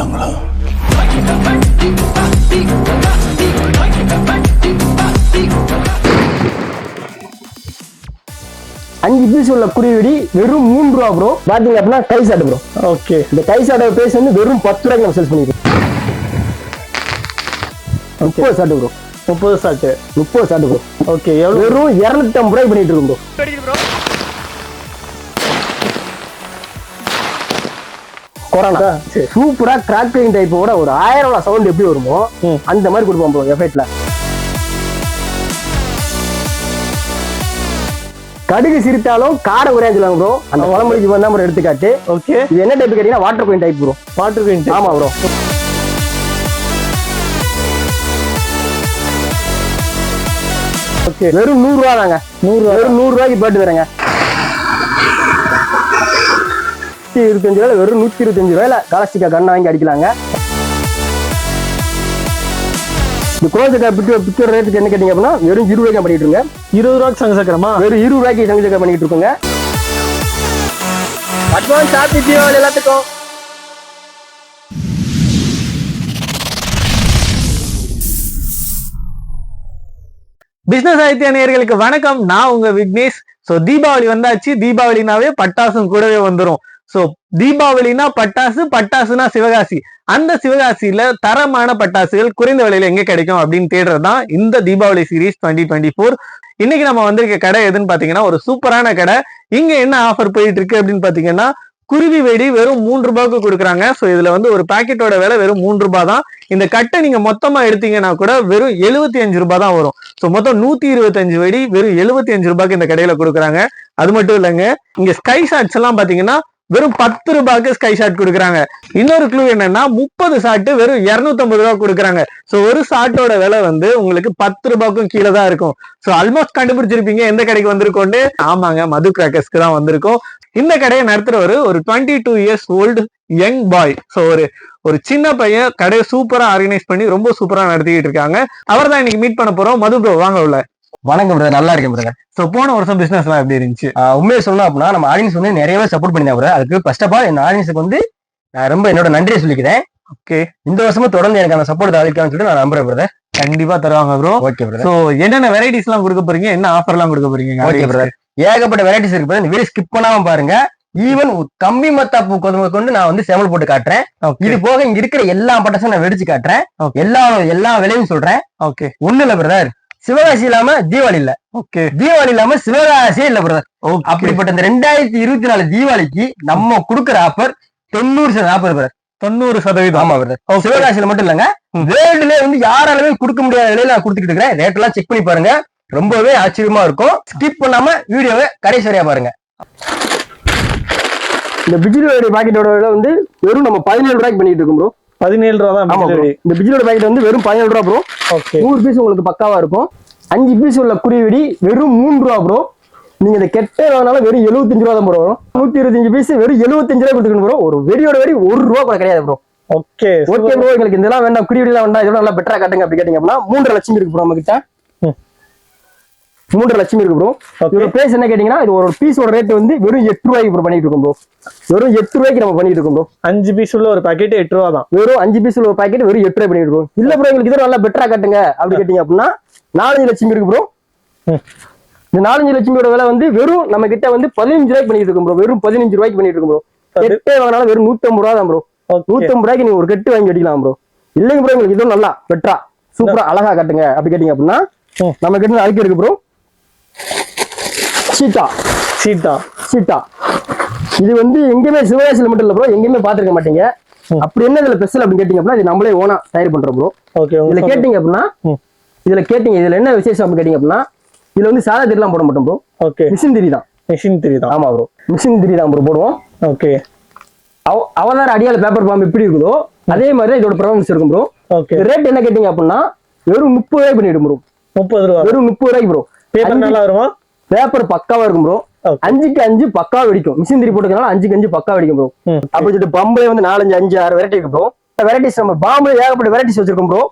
ஆரம்பிக்கலாங்களா அஞ்சு பீஸ் உள்ள குருவிடி வெறும் மூணு ரூபா ப்ரோ பாத்தீங்க அப்படின்னா கை சாட்டு ப்ரோ ஓகே. இந்த கை சாட்டை பேஸ் வந்து வெறும் பத்து ரூபாய்க்கு நம்ம சேல்ஸ் பண்ணிருக்கோம். முப்பது சாட்டு ப்ரோ முப்பது சாட்டு. முப்பது சாட்டு ப்ரோ ஓகே எவ்வளவு? வெறும் இருநூத்தி ஐம்பது ரூபாய்க்கு பண்ணிட்டு இருக்கோம் ப்ரோ கொரோனா. சூப்பரா கிராக்கிங் டைப்போட ஒரு ஆயிரம் சவுண்ட் எப்படி வருமோ. அந்த மாதிரி கொடுப்போம் ப்ரோ எஃபெக்ட்ல கடுகு சிரித்தாலும் குறையா சொல்லுவாங்க ப்ரோ அந்த வளமொழிக்கு வந்தா ப்ரோ எடுத்துக்காட்டு. ஓகே இது என்ன டைப் கேட்டீங்கன்னா water coin type bro water paint ஆமா ப்ரோ ஓகே வெறும் நூறு ரூபா தாங்க நூறு ரூபா. வெறும் நூறு ரூபாய்க்கு போட்டு தரேங்க நூத்தி இருபத்தஞ்சு ரூபாய் வெறும் நூத்தி இருபத்தஞ்சு ரூபாயில காலஸ்டிக்கா கண்ணை வாங்கி அடிக்கலாங்க. இந்த குளோசக்கா பிட்டு பிக்சர் ரேட்டுக்கு என்ன கேட்டீங்க அப்படின்னா வெறும் இருபது ரூபாய்க்கு பண்ணிட்டு இருங்க இருபது ரூபாய்க்கு சங்க சக்கரமா வெறும் இருபது ரூபாய்க்கு சங்கச்சக்கா பண்ணிட்டு இருக்கோங்க. அட்வான்ஸ் ஹாப்பி தீபாவளி எல்லாத்துக்கும். பிசினஸ் சாகித்ய நேயர்களுக்கு வணக்கம். நான் உங்க விக்னேஷ். தீபாவளி வந்தாச்சு. தீபாவளினாவே பட்டாசும் கூடவே வந்துரும். சோ தீபாவளினா பட்டாசு பட்டாசுனா சிவகாசி. அந்த சிவகாசியில தரமான பட்டாசுகள் குறைந்த விலையில எங்க கிடைக்கும் அப்படின்னு தேடுறது தான் இந்த Deepavali series twenty twenty four இன்னைக்கு நம்ம வந்திருக்க கடை எதுன்னு பாத்தீங்கன்னா ஒரு சூப்பரான கடை. இங்க என்ன ஆஃபர் போயிட்டு இருக்கு அப்படின்னு பாத்தீங்கன்னா குருவி வெடி வெறும் மூன்று ரூபாய்க்கு கொடுக்குறாங்க. ஸோ இதுல வந்து ஒரு பாக்கெட்டோட விலை வெறும் மூன்று ரூபாய் தான் இந்த கட்டை நீங்க மொத்தமா எடுத்தீங்கன்னா கூட வெறும் எழுபத்தி அஞ்சு ரூபாய் தான் வரும். ஸோ மொத்தம் நூத்தி இருபத்தஞ்சு வெடி வெறும் எழுபத்தி அஞ்சு ரூபாய்க்கு இந்த கடையில கொடுக்குறாங்க. அது மட்டும் இல்லைங்க இங்க ஸ்கை ஷாட்ஸ் எல்லாம் பாத்தீங்கன்னா வெறும் பத்து ரூபாய்க்கு ஸ்கை ஷாட் கொடுக்குறாங்க. இன்னொரு க்ளூ என்னன்னா முப்பது ஷாட்டு வெறும் 250 ரூபா கொடுக்குறாங்க. ஸோ ஒரு ஷாட்டோட விலை வந்து உங்களுக்கு பத்து ரூபாய்க்கும் கீழே தான் இருக்கும். ஸோ ஆல்மோஸ்ட் கண்டுபிடிச்சிருப்பீங்க எந்த கடைக்கு வந்திருக்கோன்னு ஆமாங்க மது கிராக்கர்ஸ்க்கு தான் வந்திருக்கோம். இந்த கடையை நடத்துறவர் ஒரு twenty two years old young boy so ஒரு ஒரு சின்ன பையன் கடையை சூப்பரா ஆர்கனைஸ் பண்ணி ரொம்ப சூப்பரா நடத்திக்கிட்டு இருக்காங்க. அவர் தான் இன்னைக்கு மீட் பண்ண போறோம். மது ப்ரோ வாங்க உள்ள. வணக்கம் பிரதர் நல்லா இருக்கேன் பிரதர் ஸோ போன வருஷம் பிசினஸ் எல்லாம் எப்படி இருந்துச்சு? உண்மையை சொல்லணும் அப்படின்னா நம்ம ஆடியன்ஸ் வந்து நிறையவே சப்போர்ட் பண்ணியிருந்தாங்க brother. அதுக்கு ஃபர்ஸ்ட் ஆஃப் ஆல் இந்த ஆடியன்ஸுக்கு வந்து நான் ரொம்ப என்னோட நன்றியை சொல்லிக்கிறேன். ஓகே இந்த வருஷமும் தொடர்ந்து எனக்கு அந்த சப்போர்ட் அளிக்கான்னு சொல்லிட்டு நான் நம்புறேன் பிரதர் கண்டிப்பா தருவாங்க ப்ரோ ஓகே பிரதர் ஸோ என்னென்ன வெரைட்டிஸ் எல்லாம் கொடுக்க போறீங்க? என்ன ஆஃபர் எல்லாம் கொடுக்க போறீங்க? ஓகே பிரதர் ஏகப்பட்ட வெரைட்டிஸ் இருக்கு brother. இந்த வீடியோ ஸ்கிப் பண்ணாம பாருங்க. ஈவன் கம்மி மத்தா பூ கொண்டு நான் வந்து செமல் போட்டு காட்டுறேன். இது போக இங்க இருக்கிற எல்லா பட்டாசும் நான் வெடிச்சு காட்டுறேன். எல்லா எல்லா விலையும் சொல்றேன். ஓகே ஒண்ணு இல்ல பிரதர் சிவகாசி இல்லாம தீபாவளி இல்ல. ஓகே. தீபாவளி இல்லாம சிவகாசியே இல்ல பிரதர் அப்படிப்பட்ட இந்த ரெண்டாயிரத்தி இருபத்தி நாலு தீபாவளிக்கு நம்ம கொடுக்குற ஆஃபர் தொண்ணூறு நாற்பது பிரதர் தொண்ணூறு சதவீதம். ஆமா பிரதர். சிவகாசியில மட்டும் இல்லங்க. வேர்ல்டுல வந்து யாராலுமே கொடுக்க முடியாத விலையில நான் கொடுத்துக்கிட்டு இருக்கிறேன். ரேட் எல்லாம் செக் பண்ணி பாருங்க. ரொம்பவே ஆச்சரியமா இருக்கும். ஸ்கிப் பண்ணாம வீடியோவை கடைசி வரையா பாருங்க. இந்த பிஜிலோட பாக்கெட்டோட விலை வந்து வெறும் நம்ம பதினேழு ரூபாய்க்கு பண்ணிட்டு இருக்கோம் ப்ரோ பதினேழு ரூபா தான் ஆமா bro. இந்த பிஜிலோட பாக்கெட் வந்து வெறும் பதினேழு ரூபா ப்ரோ ஓகே நூறு பீஸ் உங்களுக்கு பக்காவா இருக்கும். அஞ்சு பீஸ் உள்ள குருவிடி வெறும் மூணு ரூபா ப்ரோ நீங்க இந்த கெட்டே வாங்கினாலும் வெறும் எழுபத்தஞ்சு ரூபா தான் ப்ரோ வரும். நூத்தி இருபத்தஞ்சு பீஸ் வெறும் எழுபத்தஞ்சு ரூபா கொடுத்துக்கணும் ப்ரோ ஒரு வெடியோட வெடி ஒரு ரூபா கூட கிடையாது ப்ரோ ஓகே ஓகே ப்ரோ எங்களுக்கு இதெல்லாம் வேண்டாம். குருவிடிலாம் வேண்டாம். இதெல்லாம் நல்லா பெட்டரா காட்டுங்க. அப்படி கேட்டீங்க அப்படின்னா மூன்றரை லட்சம் இருக்கு ப்ரோ நம்ம கிட்ட ம். மூன்றரை லட்சம் இருக்கு ப்ரோ. இதோட பிரைஸ் என்ன கேட்டீங்கன்னா இது ஒரு பீஸோட ரேட் வந்து வெறும் எட்டு ரூபாய்க்கு ப்ரோ பண்ணிட்டு இருக்கோம் ப்ரோ வெறும் எட்டு ரூபாய்க்கு நம்ம பண்ணிட்டு இருக்கோம் ப்ரோ அஞ்சு பீஸ் உள்ள ஒரு பாக்கெட் எட்டு ரூபா தான். வெறும் அஞ்சு பீஸ் ஒரு பாக்கெட் வெறும் எட்டு ரூபாய் பண்ணிட்டு இருக்கோம். இல்ல ப்ரோ எங்களுக்கு இதோட நல்லா பெட்டரா காட்டுங்க அப்படி கேட்டீங்க அப்படின்னா நாலஞ்சு லட்சம் இருக்கு ப்ரோ ம். இந்த நாலஞ்சு லட்சமோட விலை வந்து வெறும் நம்ம கிட்ட வந்து பதினஞ்சு ரூபாய்க்கு பண்ணிட்டு இருக்கோம் ப்ரோ வெறும் பதினஞ்சு ரூபாய்க்கு பண்ணிட்டு இருக்கோம் ப்ரோ கெட்டே வாங்கினாலும் வெறும் நூத்தம்பது ரூபா தான் ப்ரோ நூத்தம்பது ரூபாய்க்கு நீங்க ஒரு கெட்டு வாங்கி வெடிக்கலாம் ப்ரோ இல்லைங்க ப்ரோ எங்களுக்கு இதுவும் நல்லா பெட்டரா சூப்பரா அழகா காட்டுங்க அப்படி கேட்டீங்க அப்படின்னா ம். நம்ம கிட்ட அழுக்கு இருக்கு ப்ரோ சீட்டா சீட்டா சீட்டா இது வந்து எங்கேயுமே சிவகாசியில மட்டும் இல்ல ப்ரோ எங்கேயுமே பாத்துருக்க மாட்டீங்க. அப்படி என்ன இதுல ஸ்பெஷல் அப்படின்னு கேட்டீங்க அப்படின்னா இது நம்மளே ஓனா தயார் பண்றோம் ப்ரோ ஓகே இதுல கேட்டீங்க அப்படின்னா. இதுல கேட்டீங்க இதுல என்ன விசேஷம் அப்படின்னு கேட்டீங்க அப்படின்னா இதுல வந்து சாதா திரிலாம் போட மாட்டோம் ப்ரோ ஓகே மிஷின் திரி தான். மிஷின் த்ரீ தான். ஆமா ப்ரோ மிஷின் திரி தான் ப்ரோ போடுவோம். ஓகே அவ- அவதார அடியால பேப்பர் பாம்பு எப்படி இருக்குதோ அதே மாதிரி இதோட பர்ஃபார்மன்ஸ் இருக்கும் ப்ரோ ஓகே ரேட் என்ன கேட்டீங்க அப்படின்னா வெறும் முப்பது ரூபாய் பண்ணிடும் ப்ரோ முப்பது ரூபா. வெறும் முப்பது ரூபாய்க்கு ப்ரோ பேப்பர் நல்லா வருமா? பேப்பர் பக்காவா இருக்கும் ப்ரோ. அஞ்சுக்கு அஞ்சு பக்கா வெடிக்கும். மிஷின் திரி போட்டுக்கனால அஞ்சுக்கு அஞ்சு பக்கா வெடிக்கும் ப்ரோ அப்படி சொல்லிட்டு பம்பளை வந்து நாலஞ்சு அஞ்சு ஆறு வெரைட்டி இருக்கு ப்ரோ வெரைட்டிஸ் நம்ம பாம்பு ஏகப்பட்ட வெரைட்டிஸ் வச்சிருக்கோம் ப்ரோ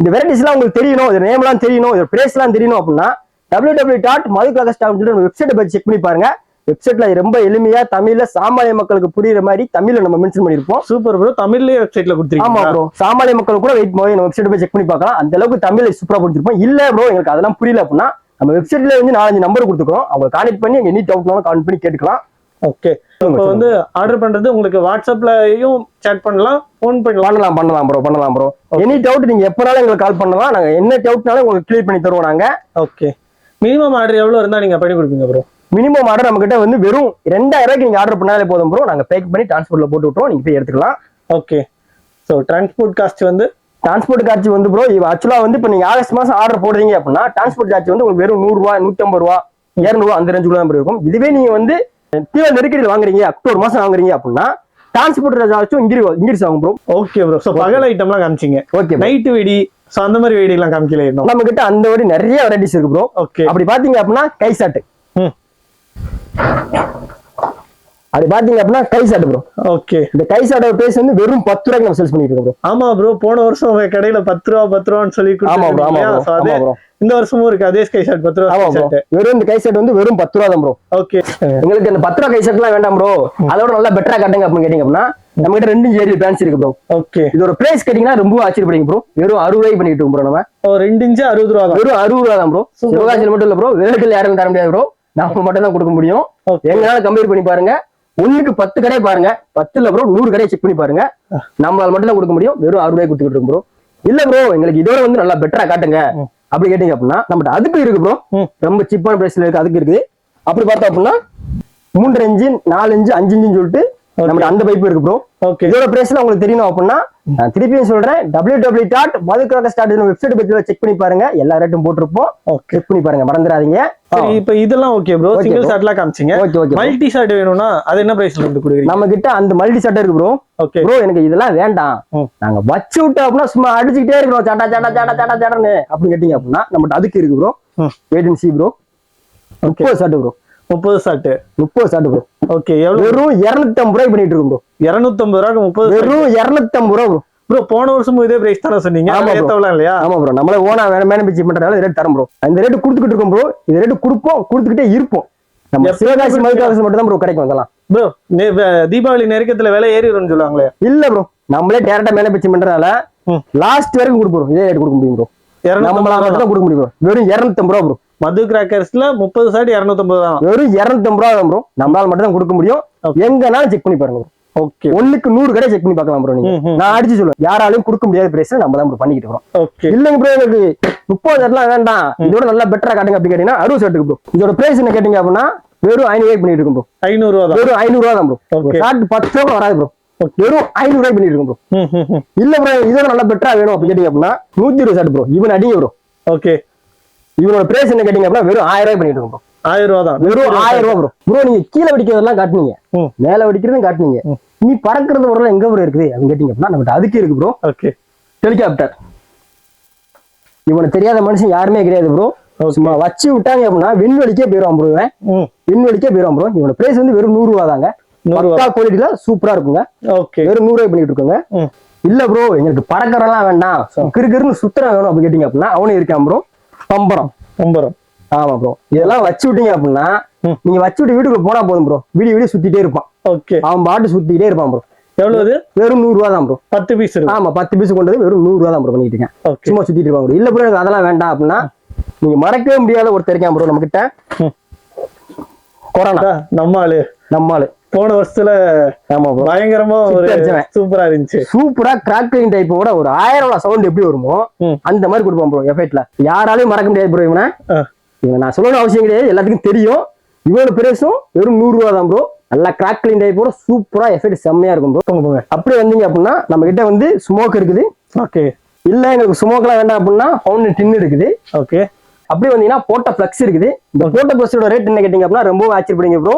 இந்த வெரைட்டிஸ் எல்லாம் உங்களுக்கு தெரியணும். இது நேம்லாம் தெரியணும். இது பிரைஸ் எல்லாம் தெரியணும் அப்படின்னா டபிள்யூ டபிள்யூ டாட் மது சொல்லிட்டு நம்ம வெப்சைட்டை போய் செக் பண்ணி பாருங்க. வெப்சைட்ல ரொம்ப எளிமையா தமிழ்ல சாமானிய மக்களுக்கு புரியுற மாதிரி தமிழ்ல நம்ம மென்ஷன் பண்ணிருப்போம் சூப்பர் ப்ரோ தமிழ்லயே வெப்சைட்ல ஆமா கொடுத்துருக்கீங்க ப்ரோ சாமானிய மக்கள் கூட வெயிட் போய் நம்ம வெப்சைட் போய் செக் பண்ணி பார்க்கலாம். அந்த அளவுக்கு தமிழ்ல சூப்பரா கொடுத்துருப்போம். இல்ல ப்ரோ எங்களுக்கு அதெல்லாம் புரியல அப்படின்னா நம்ம வெப்சைட்ல வந்து நாலஞ்சு நம்பர் கொடுத்துருக்கோம். அவங்க கான்டெக்ட் பண்ணி எங்க எனி டவுட்னாலும் கான்டெக்ட் பண்ணி கேட்டுக்கலாம். ஓகே இப்போ வந்து ஆர்டர் பண்றது உங்களுக்கு வாட்ஸ்அப்லயும் சேட் பண்ணலாம் ஃபோன் பண்ணலாம். பண்ணலாம் பண்ணலாம் ப்ரோ பண்ணலாம் ப்ரோ எனி டவுட் நீங்க எப்பனாலும் எங்களுக்கு கால் பண்ணலாம். நாங்க என்ன டவுட்னாலும் உங்களுக்கு கிளியர் பண்ணி தருவோம் நாங்க. ஓகே மினிமம் ஆர்டர் எவ்வளவு இருந்தா நீங்க பண்ணி கொடுப்பீங்க ப்ரோ மினிமம் ஆர்டர் நம்ம கிட்ட வந்து வெறும் ரெண்டாயிரம் ரூபாய்க்கு நீங்க ஆர்டர் பண்ணாலே போதும் ப்ரோ நாங்க பேக் பண்ணி டிரான்ஸ்போர்ட்ல போட்டு விட்டுறோம் நீங்க போய் எடுத்துக்கலாம். ஓகே ஸோ டிரான்ஸ்போர்ட் காஸ்ட் வந்து டிரான்ஸ்போர்ட் சார்ஜ் வந்து ப்ரோ ஆக்சுவலா வந்து இப்போ நீங்க ஆகஸ்ட் மாசம் ஆர்டர் போடுறீங்க அப்படின்னா டிரான்ஸ்போர்ட் சார்ஜ் வந்து உங்களுக்கு வெறும் நூறு ரூபா நூத்தி ஐம்பது ரூபா இரநூறுவா அந்த ரேஞ்சுக்குள்ள தான் இருக்கும். இதுவே நீங்க வந்து தீவிர நெருக்கடியில் வாங்குறீங்க அக்டோபர் மாசம் வாங்குறீங்க அப்படின்னா டிரான்ஸ்போர்ட் சார்ஜும் இங்கிரி இங்கிலீஷ் ஆகும் ப்ரோ ஓகே ப்ரோ ஸோ பகல் ஐட்டம்லாம் காமிச்சிங்க. ஓகே நைட்டு வெடி ஸோ அந்த மாதிரி வெடிலாம் காமிக்கல இன்னும்? நம்ம கிட்ட அந்த வழி நிறைய வெரைட்டிஸ் இருக்கு ப்ரோ ஓகே அப்படி பாத்தீங்க அப்படின்னா கை சாட்டு ம். அப்படி பாத்தீங்க அப்படின்னா கை சாட்டு ப்ரோ ஓகே இந்த கை சாட்டோட பேஸ் வந்து வெறும் பத்து ரூபாய்க்கு நம்ம சேல்ஸ் பண்ணிட்டு இருக்கோம் ஆமா ப்ரோ போன வருஷம் கடையில பத்து ரூபா பத்து ரூபான்னு சொல்லி ஆமா bro, ஆமா bro. இந்த வருஷமும் இருக்கு அதே ஸ்கை ஷாட் பத்து ரூபா ப்ரோ வெறும் இந்த கை செட் வந்து வெறும் பத்து ரூபா தான் ப்ரோ ஓகே எங்களுக்கு இந்த பத்து ரூபா கை செட்லாம் வேண்டாம் ப்ரோ அதோட நல்லா பெட்டரா காட்டுங்க அப்படின்னு கேட்டீங்க அப்படின்னா நம்ம கிட்ட ரெண்டு ஏரியல் பிரான்ச் இருக்கு ப்ரோ ஓகே இதோட பிரைஸ் கேட்டீங்கன்னா ரொம்ப ஆச்சரியப்படுங்க ப்ரோ வெறும் அறுபது ரூபாய்க்கு பண்ணிட்டு ப்ரோ நம்ம. ரெண்டு இன்ச்சு அறுபது ரூபா வெறும் அறுபது ரூபா தான் ப்ரோ சிவகாசியில் மட்டும் இல்ல ப்ரோ வேலைகள் யாரும் தர முடியாது ப்ரோ நாம மட்டும் தான் கொடுக்க முடியும். எங்களால கம்பேர் பண்ணி பாருங்க. ஒண்ணுக்கு பத்து கடை பாருங்க. பத்து இல்ல ப்ரோ நூறு கடையை செக் பண்ணி பாருங்க. நம்மளால மட்டும் தான் கொடுக்க முடியும். வெறும் அறுபது ரூபாய் கொடுத்துக்கிட்டு இருக்கோம் ப்ரோ இல்ல ப்ரோ எங்களுக்கு இதோட வந்து நல்லா பெட்டரா காட்டுங்க. அப்படி கேட்டீங்க அப்படின்னா நம்மகிட்ட அதுக்கு இருக்கு ப்ரோ. ரொம்ப சீப்பான பிரைஸ்ல இருக்கு அதுக்கு இருக்குது அப்படி பார்த்தோம் அப்படின்னா மூன்றரை இன்ச்சு நாலு இன்ச்சு அஞ்சு இன்ச்சுன்னு சொல்லிட்டு நம்மகிட்ட அந்த பைப் இருக்கு ப்ரோ ஓகே இதோட பிரைஸ்ல உங்களுக்கு தெரியணும் அப்படின்னா நான் திருப்பியும் சொல்றேன் டபிள்யூ டபிள்யூ டாட் மதுக்கரக ஸ்டார்ட் வெப்சைட் பத்தி செக் பண்ணி பாருங்க. எல்லா ரேட்டும் போட்டிருப்போம். செக் பண்ணி பாருங்க மறந்துடாதீங்க. சரி இப்போ இதெல்லாம் ஓகே ப்ரோ சிங்கிள். ஷாட்லாம் காமிச்சிங்க. ஓகே ஓகே மல்டி ஷாட் வேணும்னா அது என்ன பிரைஸ்ல இருந்து கொடுக்குறீங்க? நம்ம கிட்ட அந்த மல்டி சட்டை இருக்கு ப்ரோ ஓகே ப்ரோ எனக்கு இதெல்லாம் வேண்டாம். நாங்க வச்சு விட்டோம் அப்படின்னா சும்மா அடிச்சுக்கிட்டே இருக்கிறோம் சாட்டா சாட்டா சாட்டா சாட்டா சாட்டான்னு அப்படின்னு கேட்டீங்க அப்படின்னா நம்மகிட்ட அதுக்கு இருக்கு bro. Wait and see bro முப்பது ஷாட்டு ப்ரோ முப்பது ஷாட்டு முப்பது ஷாட்டு ப்ரோ ஓகே எவ்வளவு? வெறும் இருநூத்தம்பது ரூபாய் பண்ணிட்டு இருக்கோம் ப்ரோ இருநூத்தம்பது ரூபாய்க்கு முப்பது வெறும் இருநூத்தம்பது ரூபா ப்ரோ ப்ரோ போன வருஷமும் இதே பிரைஸ் தானே சொன்னீங்க. ஆமா. ஏத்தவலாம் இல்லையா? ஆமா ப்ரோ நம்மளே ஓனா வேற மேனுபேக்சர் பண்றதால ரேட் தரோம் ப்ரோ அந்த ரேட் கொடுத்துக்கிட்டு இருக்கோம் ப்ரோ இந்த ரேட் கொடுப்போம் கொடுத்துக்கிட்டே இருப்போம். நம்ம சிவகாசி? மதுக்காசி மட்டும் தான் ப்ரோ கிடைக்கும் அதெல்லாம். ப்ரோ தீபாவளி நெருக்கத்துல விலை ஏறிடும்னு சொல்லுவாங்களே. இல்ல ப்ரோ நம்மளே டேரக்டா மேனுபேக்சர் பண்றதால. லாஸ்ட் வரைக்கும் கொடுப்போம். இதே ரேட் கொடுக்க முடியும் ப்ரோ இருநூத்தம்பது தான் கொடுக்க முடியும். வெறும் இருநூத்தம்பது ரூபா ப்ரோ மது கிராக்கர்ஸ்ல முப்பது ஷாட் இருநூத்தம்பது தான். வெறும் இருநூத்தம்பது ரூபா தான் ப்ரோ நம்மளால மட்டும் தான் கொடுக்க முடியும். எங்கனாலும் செக் பண்ணி பாருங்க. ஓகே ஒண்ணுக்கு நூறு கடை செக் பண்ணி பார்க்கலாம் ப்ரோ நீங்க. நான் அடிச்சு சொல்லுவேன் யாராலையும் கொடுக்க முடியாத பிரைஸ் நம்ம தான் பண்ணிக்கிட்டு இருக்கோம் ஓகே இல்லைங்க ப்ரோ எனக்கு முப்பது ஷர்ட்லாம் வேண்டாம். இதோட நல்லா பெட்டரா காட்டுங்க அப்படி கேட்டீங்கன்னா அறுபது ஷர்ட்டுக்கு ப்ரோ இதோட பிரைஸ் என்ன கேட்டீங்க அப்படின்னா வெறும் ஐநூறு பண்ணிட்டு இருக்கும் ப்ரோ ஐநூறு ரூபா வெறும் ஐநூறு ரூபா தான் ப்ரோ. ஷார்ட் பத்து ரூபா வராது ப்ரோ வெறும் ஐநூறு ரூபாய்க்கு பண்ணிட்டு இருக்கும் ப்ரோ. இல்ல ப்ரோ இதோட நல்லா பெட்டரா வேணும் அப்படி கேட்டீங்க அப்படின்னா நூத்தி இருபது ஷர்ட் ப்ரோ இவன் அடிங்க ப்ரோ ஓகே இவனோட பிரைஸ் என்ன கேட்டீங்க அப்படின்னா வெறும் ஆயிரம் ரூபாய் பண்ணிட்டு இருக்கும். ஆயிரம் ரூபா தான். வெறும் ஆயிரம் ரூபாய் ப்ரோ ப்ரோ நீங்க கீழே வெடிக்கிறதெல்லாம் காட்டுனீங்க. மேல வெடிக்கிறதும் காட்டுனீங்க. நீ பறக்கிறது ஒரு எங்க ப்ரோ இருக்குது? அப்படின்னு கேட்டீங்க அப்படின்னா நம்மகிட்ட அதுக்கு இருக்கு ப்ரோ ஓகே. ஹெலிகாப்டர் இவனுக்கு தெரியாத மனுஷன் யாருமே கிடையாது ப்ரோ. சும்மா வச்சு விட்டாங்க அப்படின்னா விண்வெளிக்கே போயிடுவான் ப்ரோ விண்வெளிக்கே போயிடுவான் ப்ரோ இவனோட பிரைஸ் வந்து வெறும் நூறு ரூபா தாங்க. ரூபா. குவாலிட்டில சூப்பரா இருக்குங்க. ஓகே. வெறும் நூறு ரூபாய் பண்ணிட்டு இருக்கோங்க. இல்ல ப்ரோ எங்களுக்கு பறக்கறலாம் வேண்டாம். கிறுகிறுன்னு சுத்தரம் வேணும் அப்படின்னு கேட்டீங்க அப்படின்னா அவனும் இருக்கான் ப்ரோ பம்பரம் ஒம்பரம் ஆமா ப்ரோ இதெல்லாம் வச்சு விட்டீங்க அப்படின்னா. நீங்க வச்சு விட்டு வீட்டுக்குள்ள போனா போதும் ப்ரோ வீடியோ வீடியோ சுத்திட்டே இருப்பான். ஓகே. அவன் பாட்டு சுத்திட்டே இருப்பான் ப்ரோ எவ்வளவு வெறும் நூறு ரூபா தான் ப்ரோ பத்து பீஸ் ஆமா பத்து பீஸ் கொண்டது வெறும் நூறு ரூபா தான் ப்ரோ பண்ணிட்டு இருக்கேன். சும்மா சுத்திட்டு இருப்பான் bro. இல்ல ப்ரோ எனக்கு அதெல்லாம் வேண்டாம் அப்படின்னா நீங்க மறக்கவே முடியாத ஒருத்தர் இருக்கான் ப்ரோ நம்ம கிட்ட. கொரோனா. நம்ம ஆளு. நம்மாளு போன வருஷத்துல ஆமா பயங்கரமா ஒரு. சூப்பரா இருந்துச்சு. சூப்பரா கிராக்லிங் டைப்போட ஒரு ஆயிரம் சவுண்ட் எப்படி வருமோ. அந்த மாதிரி கொடுப்பான் ப்ரோ எஃபெக்ட்ல யாராலையும் மறக்க முடியாது ப்ரோ இவனை. நான் சொல்லணும் அவசியம் கிடையாது எல்லாத்துக்கும் தெரியும். இவனோட பிரேஸும் வெறும் நூறு ரூபா தான் ப்ரோ நல்லா கிராக்லிங் டைப்போட சூப்பரா எஃபெக்ட் செம்மையா இருக்கும் ப்ரோ போங்க போங்க. அப்படி வந்தீங்க அப்படின்னா நம்ம கிட்ட வந்து ஸ்மோக் இருக்குது. ஓகே இல்ல எங்களுக்கு ஸ்மோக்லாம் வேண்டாம் அப்படின்னா ஃபவுண்டன் டின் இருக்குது. ஓகே அப்படி வந்தீங்கன்னா போட்ட ஃபிளக்ஸ் இருக்குது. இந்த போட்ட ஃபிளக்ஸோட ரேட் என்ன கேட்டீங்க அப்படின்னா ரொம்ப ஆச்சரியப்படுங்க ப்ரோ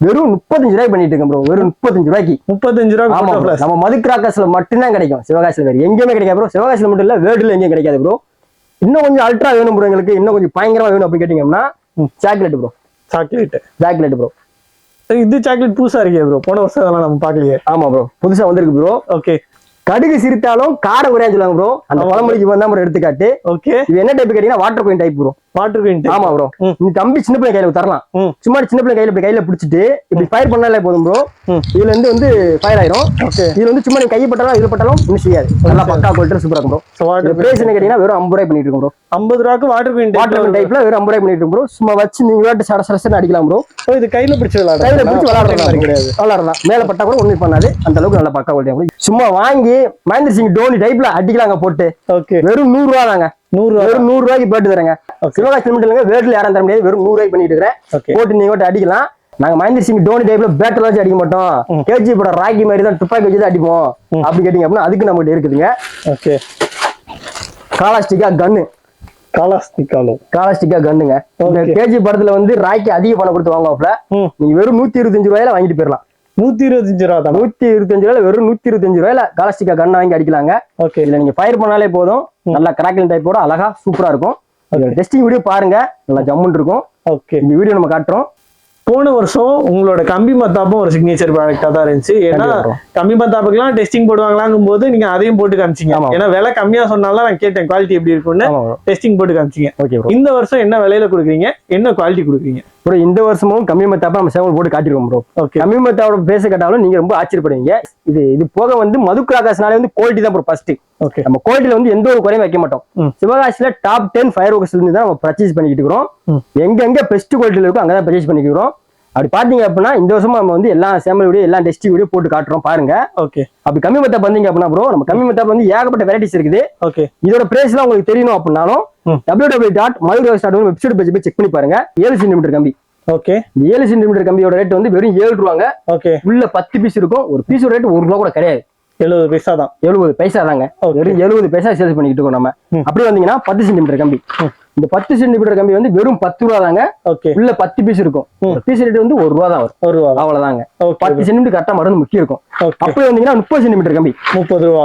வெறும் முப்பத்தஞ்சு ரூபாய்க்கு பண்ணிட்டு இருக்கேன் ப்ரோ வெறும் முப்பத்தஞ்சு ரூபாய்க்கு. முப்பத்தஞ்சு ரூபா ஆமா நம்ம மது கிராக்கர்ஸ்ல மட்டும்தான் கிடைக்கும். சிவகாசில வேற எங்கேயுமே கிடைக்காது ப்ரோ சிவகாசில மட்டும் இல்ல வேர்ல்டுல எங்கேயும் கிடைக்காது ப்ரோ இன்னும் கொஞ்சம் அல்ட்ரா வேணும் ப்ரோ எங்களுக்கு. இன்னும் கொஞ்சம் பயங்கரமா வேணும் அப்படின்னு கேட்டீங்கன்னா chocolate bro chocolate chocolate bro இது சாக்லேட் புதுசா இருக்கே ப்ரோ போன வருஷம் அதெல்லாம் நம்ம பார்க்கலையே. ஆமா ப்ரோ புதுசா வந்திருக்கு ப்ரோ ஓகே கடுகு சிரித்தாலும் காடை உரையான்னு சொல்லுவாங்க ப்ரோ அந்த. பழமொழிக்கு வந்தா ப்ரோ எடுத்துக்காட்டு. ஓகே. இது என்ன டைப் கேட்டீங்கன்னா water coin type bro water queen ஆமா ப்ரோ. நீ தம்பி சின்ன பிள்ளை கையில தரலாம். சும்மா சின்ன பிள்ளை கையில இப்படி கையில பிடிச்சிட்டு இப்படி ஃபயர் பண்ணாலே போதும் ப்ரோ. இதுல இருந்து வந்து ஃபயர் ஆயிரும். இதுல வந்து சும்மா நீ கை பட்டாலும் இது பட்டாலும் ஒன்றும் செய்யாது. நல்லா பக்கா குவாலிட்டி சூப்பரா இருக்கும் ப்ரோ பிரைஸ் என்ன கேட்டீங்கன்னா வெறும் ஐம்பது ரூபாய் பண்ணிட்டு இருக்கோம் ப்ரோ ஐம்பது ரூபாய்க்கு வாட்டர் குயின் வாட்டர் டைப்ல வெறும் ஐம்பது ரூபாய் பண்ணிட்டு இருக்கோம் ப்ரோ சும்மா வச்சு நீங்க வாட்டு சட சடசன்னு அடிக்கலாம் ப்ரோ இது கையில பிடிச்சி விளையாட கையில பிடிச்சி விளையாடலாம் கிடையாது. விளையாடலாம். மேல பட்டா கூட ஒண்ணும் பண்ணாது. அந்த அளவுக்கு நல்லா பக்கா குவாலிட்டி சும்மா வாங்கி மகேந்திர சிங் டோனி டைப்ல அடிக்கலாங்க போட்டு. வெறும் நூறு ரூபா தாங்க நூறு வெறும் நூறு ரூபாய்க்கு போட்டு தரேங்க. சிவகாசி லிமிட்ல வேட்டில் யாரும் தர முடியாது. வெறும் நூறு ரூபாய்க்கு பண்ணிட்டு இருக்கிறேன். போட்டு நீங்க மட்டும் அடிக்கலாம். நாங்க மகேந்திர சிங் டோனி டைப்ல பேட்டர் வச்சு அடிக்க மாட்டோம். கேஜி படம் ராக்கி மாதிரி தான் துப்பாக்கி வச்சு தான் அடிப்போம். அப்படி கேட்டீங்க அப்படின்னா அதுக்கு நம்ம கிட்ட இருக்குதுங்க. ஓகே காலாஸ்டிக்கா கன்னு காலாஸ்டிக்காலோ காலாஸ்டிக்கா கன்னுங்க. கேஜி படத்துல வந்து ராக்கி அதிக பணம் கொடுத்து வாங்குவாப்ல நீங்க வெறும் நூத்தி இருபத்தஞ்சு ரூபாயில வாங்கிட்டு போயிடலாம் நூத்தி இருபத்தஞ்சு ரூபா தான். நூத்தி இருபத்தஞ்சு ரூபாயில வெறும் நூத்தி இருபத்தஞ்சு ரூபாயில காலாஸ்டிக்கா கன் வாங்கி அடிக்கலாங்க. ஓகே இதுல நீங்க ஃபயர் பண்ணாலே போதும். நல்லா கிராக்கிங் டைப்போட அழகா சூப்பரா இருக்கும். டெஸ்டிங் வீடியோ பாருங்க. நல்லா ஜம்முன்னு இருக்கும். ஓகே இந்த வீடியோ நம்ம காட்டுறோம். போன வருஷம் உங்களோட கம்பி மத்தாப்பும் ஒரு சிக்னேச்சர் ப்ராடக்டா தான் இருந்துச்சு. ஏன்னா. கம்பி மத்தாப்புக்கெல்லாம் டெஸ்டிங் போடுவாங்களாங்கும் போது நீங்க அதையும் போட்டு காமிச்சீங்க. ஏன்னா விலை கம்மியா சொன்னாலும் நான் கேட்டேன் குவாலிட்டி எப்படி இருக்கும்னு. டெஸ்டிங் போட்டு காமிச்சீங்க. ஓகே இந்த வருஷம் என்ன விலையில கொடுக்குறீங்க? என்ன குவாலிட்டி கொடுக்குறீங்க? ப்ரோ இந்த வருஷமும் கம்மி மத்தாப்பா நம்ம சேவல் போட்டு காட்டிருக்கோம் ப்ரோ ஓகே கம்மி மத்தாவோட பேச கேட்டாலும் நீங்க ரொம்ப ஆச்சரியப்படுவீங்க. இது இது போக வந்து மதுக்கு ஆகாசனாலே வந்து குவாலிட்டி தான் ப்ரோ ஃபர்ஸ்ட் ஓகே நம்ம குவாலிட்டியில வந்து எந்த ஒரு குறையும் வைக்க மாட்டோம். சிவகாசியில டாப் டென் ஃபயர் ஒர்க்ஸ் இருந்து தான் நம்ம பர்ச்சேஸ் பண்ணிக்கிட்டு இருக்கிறோம். எங்க எங்க பெஸ்ட் குவாலிட்டியில இருக்கோ அங்கதான் பர்ச்சேஸ் பண்ணிக்கிறோம் அப்படி பாத்தீங்க அப்படின்னா இந்த வருஷமா நம்ம வந்து எல்லா சேமல் வீடியோ எல்லா டெஸ்ட் வீடியோ போட்டு காட்டுறோம் பாருங்க. ஓகே அப்படி கம்மி மத்தாப் வந்தீங்க அப்படின்னா ப்ரோ நம்ம கம்மி மத்தாப் வந்து ஏகப்பட்ட வெரைட்டிஸ் இருக்குது. ஓகே இதோட பிரைஸ் எல்லாம் உங்களுக்கு தெரியணும் அப்படின்னாலும். W W dot Madurai dot website page போய் செக் பண்ணி பாருங்க. ஏழு சென்டிமீட்டர் கம்பி. ஓகே இந்த ஏழு சென்டிமீட்டர் கம்பியோட ரேட் வந்து வெறும் ஏழு ரூபாங்க. ஓகே உள்ள பத்து பீஸ் இருக்கும். ஒரு பீஸோட ரேட் ஒரு ரூபா கூட கிடையாது. எழுபது பைசா தான். எழுபது பைசா தாங்க. வெறும் எழுபது பைசா சேல்ஸ் பண்ணிக்கிட்டு இருக்கோம் நம்ம. அப்படி வந்தீங்கன்னா பத்து சென்டிமீட்டர் கம்பி. இந்த பத்து சென்டிமீட்டர் கம்பி வந்து வெறும் பத்து ரூபா தாங்க. ஓகே. உள்ள பத்து பீஸ் இருக்கும். பீஸ் ரேட் வந்து ஒரு ரூபா தான் வரும். ஒரு ரூபா அவ்வளவுதாங்க. பத்து சென்டிமீட்டர் கரெக்டா மருந்து முக்கியம் இருக்கும் அப்படி வந்தீங்கன்னா முப்பது சென்டிமீட்டர் கம்பி. முப்பது ரூபா.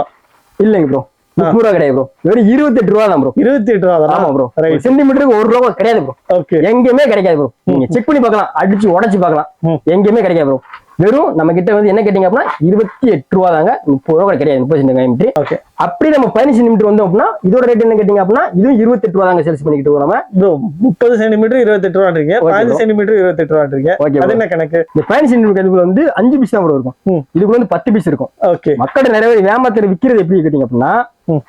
இல்லைங்க ப்ரோ முப்பது ரூபா கிடையாது ப்ரோ வெறும் இருபத்தெட்டு ரூபா தான் ப்ரோ இருபத்தி எட்டு ரூபா ஆமா ப்ரோ சென்டிமீட்டருக்கு ஒரு ரூபா கூட கிடையாது ப்ரோ ஓகே. எங்கேயுமே கிடைக்காது ப்ரோ நீங்க செக் பண்ணி பார்க்கலாம். அடிச்சு உடைச்சு பார்க்கலாம். ம். எங்கேயுமே கிடைக்காது ப்ரோ வெறும் நம்ம கிட்ட வந்து என்ன கேட்டீங்க அப்படின்னா இருபத்தி எட்டு ரூபா தாங்க முப்பது ரூபா கூட கிடையாது முப்பது சென்டிமீட்டர் ஓகே அப்படி நம்ம பதினஞ்சு சென்டிமீட்டர் வந்தோம் அப்படின்னா இதோட ரேட் என்ன கேட்டீங்க அப்படின்னா இதுவும் இருபத்தெட்டு ரூபா தாங்க சேல்ஸ் பண்ணிக்கிட்டு இருக்கோம் நம்ம. முப்பது சென்டிமீட்டர் இருபத்தெட்டு ரூபான்றீங்க Okay, பதினஞ்சு. சென்டிமீட்டர் இருபத்தெட்டு ரூபான்றீங்க ஓகே அது என்ன கணக்கு? இந்த பதினஞ்சு சென்டிமீட்டர் இதுக்குள்ள வந்து அஞ்சு பீஸ் தான் ப்ரோ இருக்கும். இதுக்குள்ள வந்து பத்து பீஸ் இருக்கும். ஓகே மக்கள் நிறைய பேர் ஏமாத்திர விக்கிறது எப்படி கேட்டீங்க அப்படின்னா.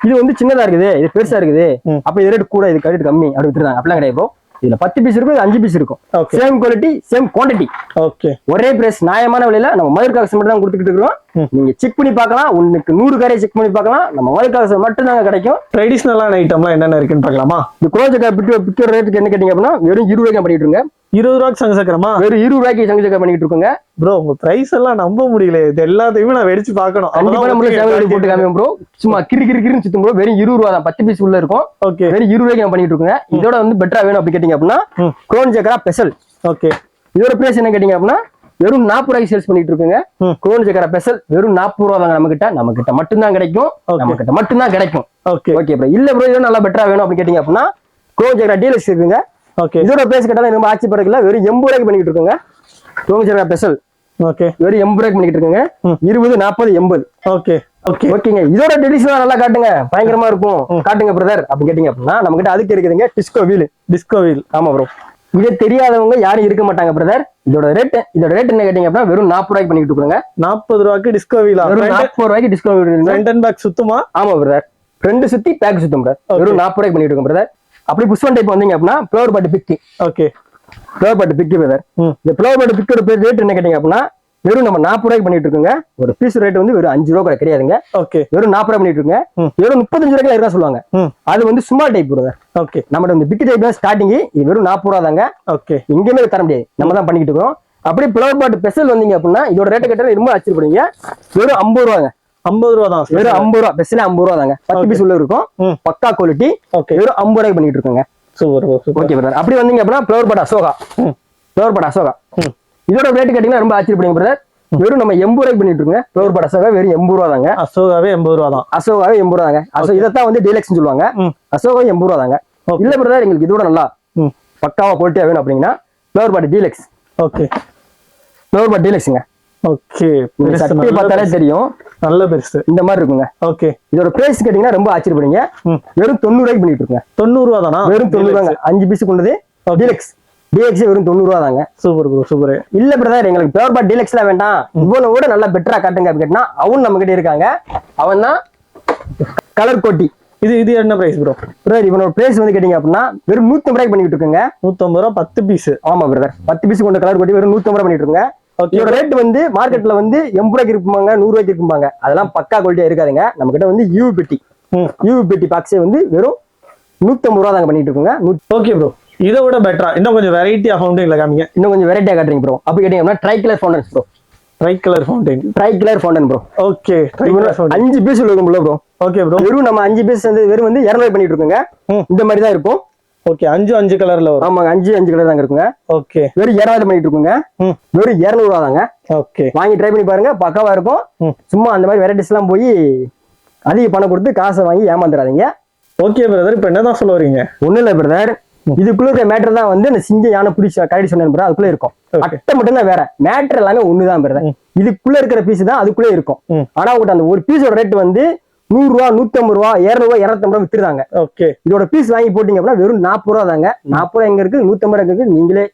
இது வந்து சின்னதா இருக்குது இது பெருசா இருக்குது. அப்ப இது ரேட் கூட இது ரேட் கம்மி அப்படி விட்டுருந்தாங்க அப்படிலாம் கிடையாது. இதுல பத்து பீஸ் இருக்கும் அஞ்சு பீஸ் இருக்கும். Same quality same quantity okay ஒரே பிரைஸ் நியாயமான விலையில நம்ம மதுர் காசு மட்டும் தான் கொடுத்துக்கிட்டு ம். இருக்கிறோம் நீங்க செக் பண்ணி பார்க்கலாம் உனக்கு நூறு காரை செக் பண்ணி பார்க்கலாம். நம்ம மதுர் காசு மட்டும் தாங்க கிடைக்கும் ட்ரெடிஷ்னலான ஐட்டம்லாம் என்னென்ன இருக்குன்னு பார்க்கலாமா? இந்த குரோஜக்கா பிட்டு ரேட்டுக்கு என்ன கேட்டீங்க அப்படின்னா வெறும் இருபது ரூபாய்க்கு பண்ணிட்டு இருங்க இருபது ரூபாய்க்கு சங்க சக்கரமா? வெறும் இருபது ரூபாய்க்கு சங்கச்சக்கா பண்ணிட்டு இருக்கோங்க. ப்ரோ உங்க பிரைஸ் எல்லாம் நம்ப முடியல இது எல்லாத்தையுமே நான் வெடிச்சு பார்க்கணும். போட்டு காமிப்போம் ப்ரோ. சும்மா கிறு கிறு கிறுன்னு சுத்தும் ப்ரோ. வெறும் இருபது ரூபா தான். பத்து பீஸ் உள்ள இருக்கும். ஓகே வெறும் இருபது ரூபாய்க்கு பண்ணிட்டு இருக்கோங்க. இதோட வந்து பெட்டரா வேணும் அப்படி கேட்டீங்க அப்படின்னா. குரோன் சக்கரா ஸ்பெஷல் ஓகே இதோட பிரைஸ் என்ன கேட்டீங்க அப்படின்னா வெறும் நாற்பது ரூபாய்க்கு சேல்ஸ் பண்ணிட்டு இருக்குங்க. குரோன் சக்கரா ஸ்பெஷல் வெறும் நாற்பது ரூபா தாங்க நம்ம கிட்ட நம்ம கிட்ட மட்டும்தான் கிடைக்கும். நம்ம கிட்ட மட்டும்தான் கிடைக்கும். Okay okay bro. இல்ல ப்ரோ இதோட நல்லா பெட்டரா வேணும் அப்படின்னு கேட்டீங்க அப்படின்னா குரோன் சக்கரா டீலக்ஸ் இருக்குங்க ஓகே இதோட பிரைஸ் கேட்டாலும் ரொம்ப ஆச்சரியப்படுறதுல வெறும் எண்பது ரூபாய்க்கு பண்ணிட்டு இருக்கோங்க. சக்கரா ஸ்பெஷல் ஓகே வெறும் எண்பது ரூபாய்க்கு பண்ணிட்டு இருக்கோங்க. இருபது நாற்பது எண்பது. ஓகே ஓகே ஓகேங்க இதோட டெலிஷன் நல்லா காட்டுங்க. பயங்கரமா இருக்கும். காட்டுங்க பிரதர் அப்படின்னு கேட்டீங்க அப்படின்னா நம்ம கிட்ட அதுக்கு இருக்குதுங்க டிஸ்கோ வீல் டிஸ்கோவில் ஆமா ப்ரோ இதை தெரியாதவங்க யாரும் இருக்க மாட்டாங்க பிரதர் இதோட ரேட் இதோட ரேட் என்ன கேட்டீங்க அப்படின்னா வெறும் நாற்பது ரூபாய்க்கு பண்ணிட்டு இருக்கோங்க. நாற்பது ரூபாய்க்கு டிஸ்கோவிலா வெறும் நாற்பது ரூபாய்க்கு இருக்குங்க ஃப்ரண்ட் அண்ட் பேக் சுத்துமா? ஆமா பிரதர் ரெண்டு சுத்தி பேக் சுத்தம் பிரதர். வெறும் நாற்பது ரூபாய்க்கு பண்ணிட்டு இருக்கோம் பிரதர் அப்படி புஷ்பன் டைப் வந்தீங்க அப்படின்னா flower pot big okay flower pot big brother இந்த பிளவர் பாட்டு பிக்கோட ரேட் என்ன கேட்டீங்க அப்படின்னா வெறும் நம்ம நாற்பது ரூபாய்க்கு பண்ணிட்டு இருக்கோங்க. ஒரு பீஸ் ரேட் வந்து வெறும் அஞ்சு ரூபா கூட கிடையாதுங்க. ஓகே வெறும் நாற்பது ரூபாய் பண்ணிட்டு இருக்கோங்க. வெறும் முப்பத்தஞ்சு ரூபாய்க்கு இருக்கா சொல்லுவாங்க. அது வந்து சும்மா டைப் பிரதர் ஓகே நம்மளோட இந்த பிக் டைப் ஸ்டார்டிங் இது வெறும் நாற்பது ரூபா தாங்க. ஓகே எங்கேயுமே தர முடியாது. நம்ம தான் பண்ணிக்கிட்டு இருக்கோம் அப்படியே பிளவர் பாட்டு ஸ்பெஷல் வந்தீங்க அப்படின்னா இதோட ரேட்டு கேட்டால் ரொம்ப ஆச்சரியப்படுவீங்க. வெறும் ஐம்பது ரூபாங்க. ஐம்பது ரூபா தான் வெறும் ஐம்பது ரூபா பெஸ்ட்ல ஐம்பது ரூபா தாங்க பத்து. பீஸ் உள்ள இருக்கும். பக்கா குவாலிட்டி ஓகே வெறும் ஐம்பது ரூபாய்க்கு பண்ணிட்டு இருக்கோங்க. சூப்பர் ஓகே பிரதர் அப்படி வந்தீங்க அப்படின்னா பிளவர் பாட் அசோகா. ம். Flower pot Ashoka. இதோட ரேட்டு கேட்டீங்கன்னா ரொம்ப ஆச்சரியப்படுங்க பிரதர் வெறும் நம்ம எண்பது ரூபாய்க்கு பண்ணிட்டு இருக்கோங்க. பிளவர் பாட் அசோகா வெறும் எண்பது ரூபா தாங்க அசோகாவே எண்பது ரூபா தான். அசோகாவே எண்பது ரூபா தாங்க அசோ இதைத்தான் வந்து டீலக்ஸ் சொல்லுவாங்க. ம். அசோகா எண்பது ரூபா தாங்க. இல்ல பிரதர் எங்களுக்கு இதோட நல்லா. பக்காவா குவாலிட்டியா வேணும் அப்படின்னா flower pot deluxe okay flower pot டீலக்ஸுங்க okay. நீங்க சட்டையை பார்த்தாலே தெரியும். நல்ல பெருசு. இந்த மாதிரி இருக்குங்க. ஓகே. இதோட பிரைஸ் கேட்டீங்கன்னா ரொம்ப ஆச்சரியப்படுங்க. வெறும் தொண்ணூறு ரூபாய்க்கு பண்ணிட்டு இருக்கோங்க. தொண்ணூறு ரூபா தானா? வெறும் தொண்ணூறு ரூபாங்க அஞ்சு பீஸ் கொண்டது டிலக்ஸ் டிஎக்ஸ் வெறும் தொண்ணூறு ரூபா தாங்க. Super bro super. இல்ல பிரதர் எங்களுக்கு பியூர் பாட் டீலக்ஸ்லாம் வேண்டாம். இவ்வளவு கூட நல்லா பெட்டரா காட்டுங்க அப்படின்னு கேட்டா அவன் நம்ம கிட்ட இருக்காங்க. அவன் தான் கலர் கோட்டி. இது இது என்ன பிரைஸ் ப்ரோ பிரதர் இவனோட பிரைஸ் வந்து கேட்டீங்க அப்படின்னா வெறும் நூத்தி ரூபாய்க்கு பண்ணிட்டு இருக்குங்க. நூத்தம்பது ரூபா பத்து பீஸ் ஆமா பிரதர் பத்து பீஸ் கொண்ட கலர் கோட்டி வெறும் நூத்தி ரூபாய் பண்ணிட்டு இருக்குங்க. இதோட ரேட் வந்து மார்க்கெட்ல வந்து எண்பது ரூபாய்க்கு இருக்குமாங்க நூறு ரூபாய்க்கு இருக்குமாங்க அதெல்லாம் பக்கா குவாலிட்டியா இருக்காதுங்க. நம்ம கிட்ட வந்து யூ பெட்டி. யூ பெட்டி பாக்ஸே வந்து வெறும் நூத்தம்பது ரூபா தாங்க பண்ணிட்டு இருக்குங்க ஓகே ப்ரோ இதை விட பெட்டரா இன்னும் கொஞ்சம் வெரைட்டி ஆஃப் ஃபவுண்டைன்ல காமிங்க. இன்னும் கொஞ்சம் வெரைட்டியா காட்டுறீங்க ப்ரோ அப்படி கேட்டீங்கன்னா dry colour fountain bro right colour fountain dry colour fountain bro okay dry அஞ்சு பீஸ் இருக்கும் ப்ரோ ஓகே ப்ரோ வெறும் நம்ம அஞ்சு பீஸ் வந்து வெறும் வந்து இரநூறு பண்ணிட்டு இருக்கோங்க. இந்த மாதிரி தான் இருக்கும். ஓகே அஞ்சு அஞ்சு கலர்ல வரும். ஆமாங்க அஞ்சு அஞ்சு கலர் தாங்க இருக்குங்க. ஓகே வெறும் இரநூறு பண்ணிட்டு இருக்கோங்க. வெறும் இரநூறுவா தாங்க ஓகே வாங்கி ட்ரை பண்ணி பாருங்க பக்காவா இருக்கும். சும்மா அந்த மாதிரி வெரைட்டிஸ் எல்லாம் போய் அதிக பணம் கொடுத்து காசை வாங்கி ஏமாந்துடாதீங்க ஓகே பிரதர் இப்போ என்னதான் சொல்ல வரீங்க? ஒண்ணும் இல்ல பிரதர் இதுக்குள்ள இருக்க மேட்டர் தான் வந்து இந்த சிங்க யானை பிடிச்ச கரடி சொன்னேன் brother, அதுக்குள்ள இருக்கும். அட்டை மட்டும் தான் வேற. மேட்டர் எல்லாமே ஒண்ணுதான் பிரதர் ம். இதுக்குள்ள இருக்கிற பீஸ் தான் அதுக்குள்ளே இருக்கும். ம். ஆனா உங்கள்கிட்ட அந்த ஒரு பீஸோட ரேட் வந்து நூறு ரூபா நூத்தம்பது ரூபா இருநூறுவா இருநூத்தம்பது ரூபா வித்துருந்தாங்க ஓகே. இதோட பீஸ் வாங்கி போட்டீங்க அப்படின்னா வெறும் நாற்பது ரூபா தாங்க. நாற்பது ரூபா எங்க இருக்கு? நூத்தம்பது ரூபா இருக்கு? நீங்களே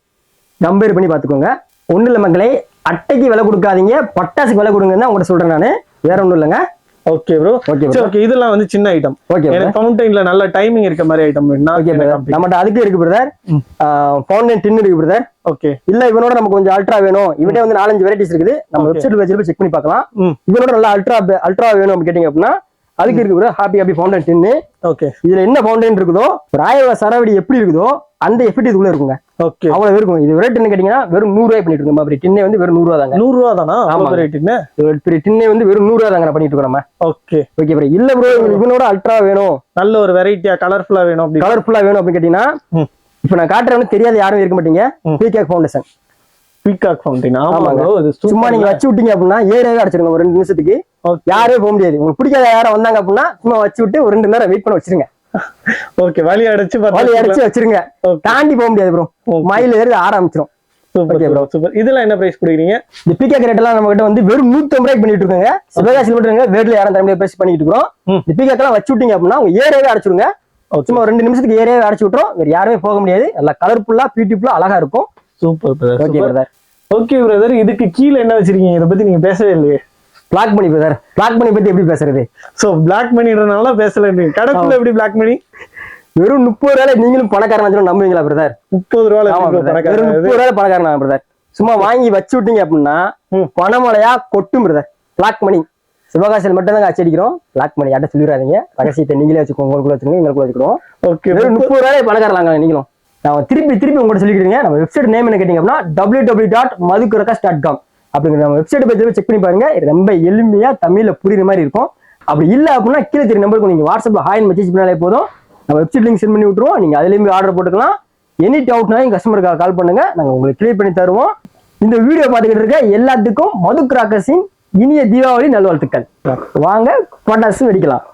கம்பேர் பண்ணி பாத்துக்கோங்க ஒண்ணு இல்ல மக்களே அட்டைக்கு விலை கொடுக்காதீங்க. பட்டாசுக்கு விலை கொடுங்கன்னு தான் உங்கள்கிட்ட சொல்றேன் நானு. வேற ஒண்ணும் இல்லைங்க. ஓகே ப்ரோ ஓகே ஓகே இதெல்லாம் வந்து சின்ன ஐட்டம் ஓகே ஃபவுண்டைன்ல நல்ல டைமிங் இருக்க மாதிரி ஐட்டம் வேணும்னா ஓகே நம்மகிட்ட அதுக்கு இருக்கு பிரதர். ஃபவுண்டன் டின் இருக்கு பிரதர் ஓகே இல்ல இவனோட நமக்கு கொஞ்சம் அல்ட்ரா வேணும். இவன்டே வந்து நாலஞ்சு வெரைட்டிஸ் இருக்குது. நம்ம. வெப்சைட்ல வச்சு செக் பண்ணி பார்க்கலாம். இவனோட நல்லா அல்ட்ரா அல்ட்ரா வேணும் அப்படின்னு கேட்டீங்க அப்படின்னா அதுக்கு இருக்கு happy happy fountain tin okay. இதுல என்ன ஃபவுண்டன் இருக்குதோ ராயவ சரவடி எப்படி இருக்குதோ அந்த எஃபெக்ட் இதுக்குள்ள இருக்குங்க. ஓகே. அவ்வளவு இருக்கும். இது ரேட் என்ன கேட்டீங்கன்னா வெறும் நூறு ரூபாய் பண்ணிட்டு இருக்கோம். அப்படி டின்னே வந்து வெறும் நூறு ரூபா தாங்க நூறு ரூபா தானா. அவ்வளவு ரேட்டுன்னு ஒரு பெரிய டின்னே வந்து வெறும் நூறு ரூபா தாங்க பண்ணிட்டு இருக்கோம் நம்ம. ஓகே. ஓகே ப்ரோ இல்ல ப்ரோ இவனோட அல்ட்ரா வேணும். நல்ல ஒரு வெரைட்டியா கலர்ஃபுல்லா வேணும் அப்படி. கலர்ஃபுல்லா வேணும் அப்படின்னு கேட்டீங்கன்னா இப்ப நான் காட்டுறவனு தெரியாத யாரும் இருக்க மாட்டீங்க. ம். பிகேக் ஃபவுண்டேஷன் பீகாக் ஃபவுண்டைன் ஆமா ஆமாங்க. சும்மா நீங்க வச்சு விட்டீங்க அப்படின்னா ஏரியாவே அடிச்சிருங்க ஒரு ரெண்டு நிமிஷத்துக்கு. யாரே போக முடியாது. உங்களுக்கு பிடிக்காத யாரும் வந்தாங்க அப்படின்னா சும்மா வச்சு விட்டு ஒரு ரெண்டு நேரம் வெயிட் பண்ண வச்சிருங்க. ஓகே வழி அடைச்சு வலி அடிச்சு வச்சிருங்க. தாண்டி போக முடியாது ப்ரோ. மயில் ஏறி ஆரம்பிச்சிடும் சூப்பர் ப்ரோ சூப்பர் இதெல்லாம் என்ன பிரைஸ் கொடுக்குறீங்க? இந்த பிகேக் ரேட் எல்லாம் நம்ம கிட்ட வந்து வெறும் நூத்தி ஐம்பது ரூபாய்க்கு பண்ணிட்டு இருக்காங்க. சிவகாசி மட்டும் வேட்ல யாரும் தர முடியாது பேசி பண்ணிட்டு இருக்கோம். இந்த எல்லாம் வச்சு விட்டீங்க அப்படின்னா உங்க ஏரியாவே அடைச்சிருங்க. சும்மா ரெண்டு நிமிஷத்துக்கு ஏரியாவே அடைச்சு விட்டுரும். வேற யாருமே போக முடியாது. நல்லா கலர்ஃபுல்லா பியூட்டிஃபுல்லா அழகா இருக்கும். Super okay brother okay brother இதுக்கு கீழே என்ன வச்சிருக்கீங்க? இதை பத்தி நீங்க பேசவே இல்லையே. பிளாக் பண்ணி பிரதர் பிளாக் பண்ணி பத்தி எப்படி பேசுறது? சோ பிளாக் மணின்றனால பேசல கடைக்குள்ள எப்படி பிளாக் மணி வெறும் முப்பது ரூபாய் நீங்களும் பணக்காரன் நம்புவீங்களா பிரதர் முப்பது. வெறும் பணக்காரன். முப்பது ரூபாய் பணக்காரன் பிரதர் சும்மா வாங்கி வச்சு விட்டீங்க அப்படின்னா. பணமழையா கொட்டும் பிரதர் பிளாக் மணி சிவகாசியில் மட்டும் தான் அச்சடிக்கிறோம் பிளாக் மணி யார்ட்ட சொல்லிடாதீங்க. ரகசியத்தை நீங்களே வச்சுக்கோங்க உங்களுக்குள்ள வச்சுக்கோங்க எங்களுக்குள்ள வச்சுக்கிறோம். ஓகே முப்பது ரூபாய் பணக்காரலாங்க நீங்களும். நான் திருப்பி திருப்பி உங்கள்கிட்ட சொல்லிக்கிறீங்க. நம்ம வெப்சைட் நேம் என்ன கேட்டீங்க அப்படின்னா டபிள்யூ டபிள்யூ டாட் மதுக்குரகாஸ் டாட் காம் அப்படிங்கிற நம்ம வெப்சைட் பற்றி செக் பண்ணி பாருங்க. ரொம்ப எளிமையா தமிழ்ல புரியுற மாதிரி இருக்கும். அப்படி இல்லை அப்படின்னா கீழே தெரிய நம்பருக்கு நீங்க வாட்ஸ்அப்ல ஹாயின் மெசேஜ் பண்ணாலே போதும். நம்ம வெப்சைட் லிங்க் சென்ட் பண்ணி விட்டுருவோம். நீங்க அதுலயும் ஆர்டர் போட்டுக்கலாம். எனி டவுட்னாலும் கஸ்டமருக்கு கால் பண்ணுங்க. நாங்கள் உங்களுக்கு கிளியர் பண்ணி தருவோம். இந்த வீடியோ பார்த்துக்கிட்டு இருக்க எல்லாத்துக்கும் மது கிராக்கர்ஸின் இனிய தீபாவளி நல்வாழ்த்துக்கள். வாங்க பட்டாசு வெடிக்கலாம்.